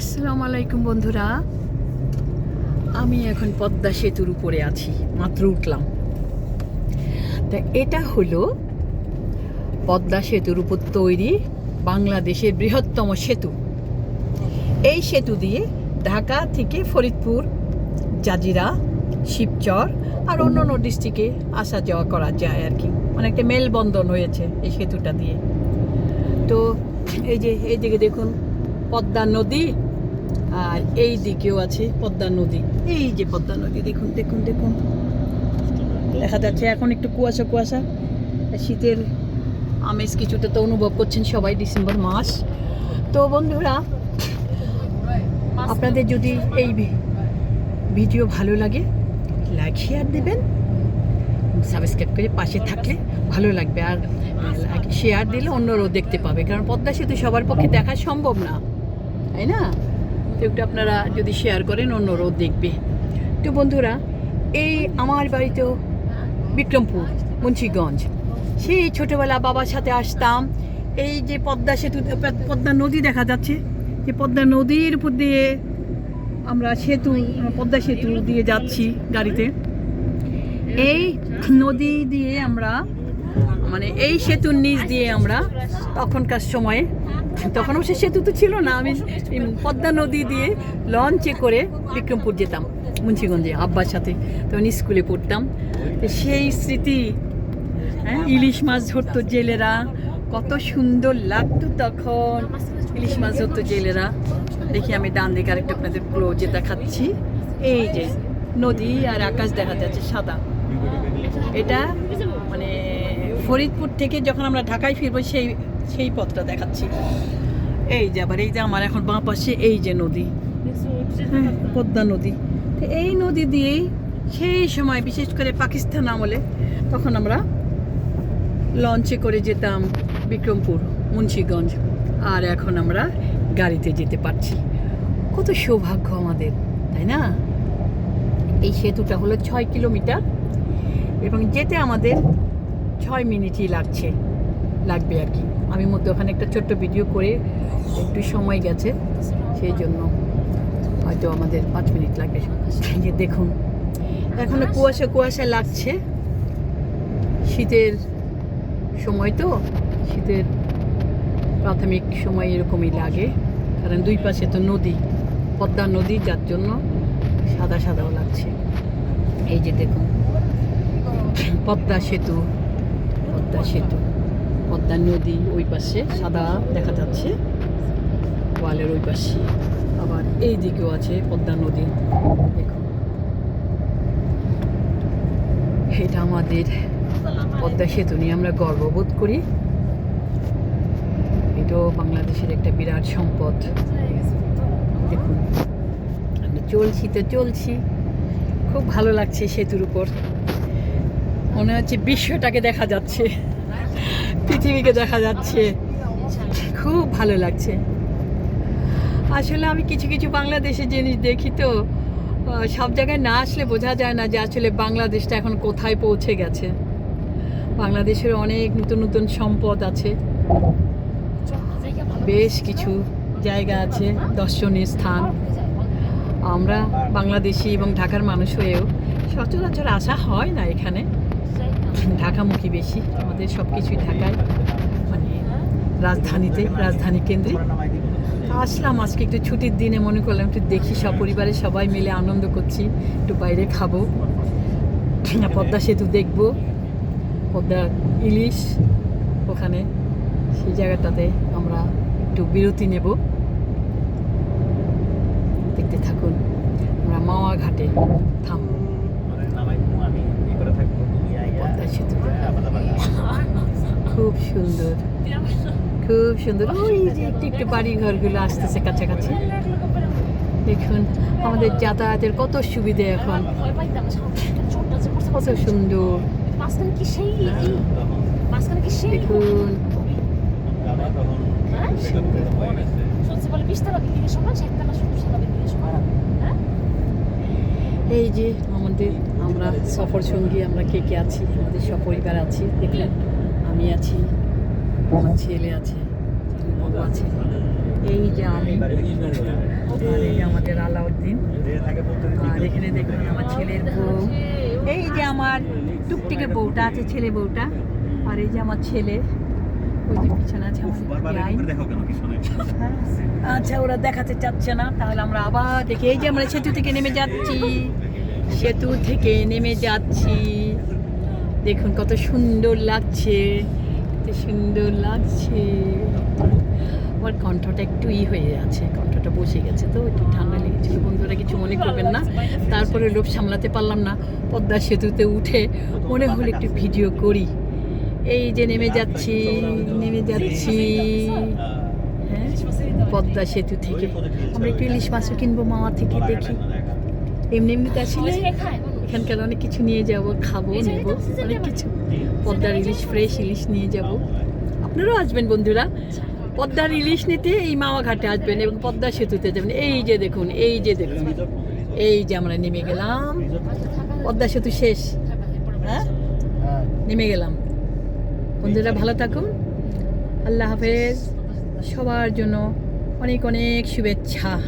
আসসালামু আলাইকুম বন্ধুরা। আমি এখন পদ্মা সেতুর উপরে আছি, মাত্র উঠলাম। তা এটা হলো পদ্মা সেতুর উপর তৈরি বাংলাদেশের বৃহত্তম সেতু। এই সেতু দিয়ে ঢাকা থেকে ফরিদপুর, জাজিরা, শিবচর আর অন্য অন্য ডিস্ট্রিক্টে আসা যাওয়া করা যায় আর কি। একটা মেলবন্ধন হয়েছে এই সেতুটা দিয়ে। তো এই যে, এই দিকে দেখুন, পদ্মা নদী আর এই দিকেও আছে পদ্মা নদী। এই যে পদ্মা নদী, দেখুন দেখুন দেখুন। দেখা যাচ্ছে এখন একটু কুয়াশা কুয়াশা। শীতের আমেজ কিছুটা তো অনুভব করছেন সবাই ডিসেম্বর মাস। তো বন্ধুরা, আপনাদের যদি এই ভিডিও ভালো লাগে লাইক শেয়ার দেবেন। সাবস্ক্রাইব করে পাশে থাকলে ভালো লাগবে। আর শেয়ার দিলে অন্যরাও দেখতে পাবে। কারণ পদ্মা সেতু সবার পক্ষে দেখা সম্ভব না। তাই না? তো একটু আপনারা যদি শেয়ার করেন, অন্যরাও দেখবে। তো বন্ধুরা, এই আমার বাড়িতেও বিক্রমপুর, মুন্সিগঞ্জ। সেই ছোটোবেলা বাবার সাথে আসতাম। এই যে পদ্মা সেতু, পদ্মা নদী দেখা যাচ্ছে। যে পদ্মা নদীর উপর দিয়ে আমরা সেতু, পদ্মা সেতু দিয়ে যাচ্ছি গাড়িতে। এই নদী দিয়ে আমরা মানে এই সেতুর নিচ দিয়ে আমরা তখনকার সময়ে তখন অবশ্য সেতু তো ছিল না, আমি পদ্মা নদী দিয়ে লঞ্চে করে বিক্রমপুর যেতাম, মুন্সিগঞ্জে, আব্বার সাথে, তখন স্কুলে পড়তাম। সেই স্মৃতি হ্যাঁ ইলিশ মাছ ধরতো জেলেরা, কত সুন্দর লাগতো তখন ইলিশ মাছ ধরতো জেলেরা। দেখি আমি ডান দিকে আরেকটা আপনাদের ক্লোজে দেখাচ্ছি। এই যে নদী আর আকাশ দেখা যাচ্ছে সাদা। এটা মানে ফরিদপুর থেকে যখন আমরা ঢাকায় ফিরবো সেই সেই পথটা দেখাচ্ছি। এই যে আবার এই যে আমার এখন বাঁ পাশে এই যে নদী। হ্যাঁ, পদ্মা নদী। তো এই নদী দিয়েই সেই সময় বিশেষ করে পাকিস্তান আমলে তখন আমরা লঞ্চে করে যেতাম বিক্রমপুর মুন্সিগঞ্জ। আর এখন আমরা গাড়িতে যেতে পারছি। কত সৌভাগ্য আমাদের তাই না? এই সেতুটা হলো ছয় কিলোমিটার। এবং যেতে আমাদের ছয় মিনিটই লাগছে, লাগবে আর কি। আমি মধ্যে ওখানে একটা ছোট্ট ভিডিও করে একটু সময় গেছে, সেই জন্য হয়তো আমাদের পাঁচ মিনিট লাগবে। যে দেখুন, এখনও কুয়াশা কুয়াশা লাগছে। শীতের সময় তো, শীতের প্রাথমিক সময় এরকমই লাগে। কারণ দুই পাশে তো নদী, পদ্মা নদী, যার জন্য সাদা সাদাও লাগছে। এই যে দেখুন, পদ্মা সেতু। পদ্মা সেতু। পদ্মা নদী ওই পাশে, সাদা দেখা যাচ্ছে। ওয়ালের ওই পাশে। আবার এই দিকেও আছে পদ্মা নদী। দেখুন এটা আমাদের পদ্মা সেতু নিয়ে আমরা গর্ববোধ করি। এটাও বাংলাদেশের একটা বিরাট সম্পদ। দেখুন। আমরা চলছি তো চলছি। খুব ভালো লাগছে সেতুর উপর। মনে হচ্ছে বিশ্বটাকে দেখা যাচ্ছে। পৃথিবীকে দেখা যাচ্ছে। খুব ভালো লাগছে। আসলে আমি কিছু কিছু বাংলাদেশের জিনিস দেখি তো সব জায়গায় না আসলে বোঝা যায় না যে আসলে বাংলাদেশটা এখন কোথায় পৌঁছে গেছে। বাংলাদেশের অনেক নতুন নতুন সম্পদ আছে। বেশ কিছু জায়গা আছে, দর্শনীয় স্থান। আমরা বাংলাদেশি এবং ঢাকার মানুষ হয়েও সচরাচর আসা হয় না এখানে। ঢাকামুখী বেশি। আমাদের সব কিছুই ঢাকায় মানে রাজধানীতে, রাজধানী কেন্দ্রে। আসলাম আজকে একটু ছুটির দিনে, মনে করলাম একটু দেখি সব পরিবারের সবাই মিলে আনন্দ করছি, একটু বাইরে খাব। পদ্মা সেতু দেখব, পদ্মা ইলিশ ওখানে, সেই জায়গাটাতে আমরা একটু বিরতি নেব। দেখতে থাকুন, আমরা মাওয়া ঘাটে থামবো পদ্মা সেতু খুব সুন্দর। খুব সুন্দর। ওই যে একটু একটু বাড়ি ঘরগুলো আসতেছে কাছাকাছি। দেখুন আমাদের যাতায়াতের কত সুবিধে এখন। কত সুন্দর। দেখুন। এই যে আমাদের আমরা সফর সঙ্গী আমরা কে কে আছি? আমাদের সপরিবার আছি। দেখলেন আমি আছি, আমার ছেলে আছে আছে। এই যে আমি, আর এই আমাদের আলাউদ্দিন। আর এখানে দেখুন আমার ছেলের বউ। এই যে আমার টুকটিকে বউটা আছে, ছেলে বউটা। আর এই যে আমার ছেলে পিছনে আচ্ছা ওরা দেখাতে চাচ্ছে না, তাহলে আমরা আবার দেখি। এই যে আমরা সেতু থেকে নেমে যাচ্ছি, সেতু থেকে নেমে যাচ্ছি। দেখুন কত সুন্দর লাগছে, কত সুন্দর লাগছে। আমার কণ্ঠটা একটু ই হয়ে আছে, কণ্ঠটা বসে গেছে তো, একটু ঠান্ডা লেগেছিল। বন্ধুরা কিছু মনে করবেন না, তারপরে লোভ সামলাতে পারলাম না, পদ্মা সেতুতে উঠে মনে হলো একটু ভিডিও করি। এই যে নেমে যাচ্ছি নেমে যাচ্ছি। হ্যাঁ পদ্মা সেতু থেকে। আমরা একটু ইলিশ মাছও কিনবো, মামা থেকে দেখি। এমনি এমনিতে আসলে। এখানকার অনেক কিছু নিয়ে যাব খাব নেব অনেক কিছু। পদ্মার ইলিশ ফ্রেশ ইলিশ নিয়ে যাব। আপনারাও আসবেন বন্ধুরা। পদ্মার ইলিশ নিতে এই মামা ঘাটে আসবেন এবং পদ্মা সেতুতে যাবেন। এই যে দেখুন এই যে দেখুন এই যে আমরা নেমে গেলাম। পদ্মা সেতু শেষ। হ্যাঁ? নেমে গেলাম। বন্ধুরা ভালো থাকুন। আল্লাহ হাফেজ। সবার জন্য অনেক অনেক শুভেচ্ছা।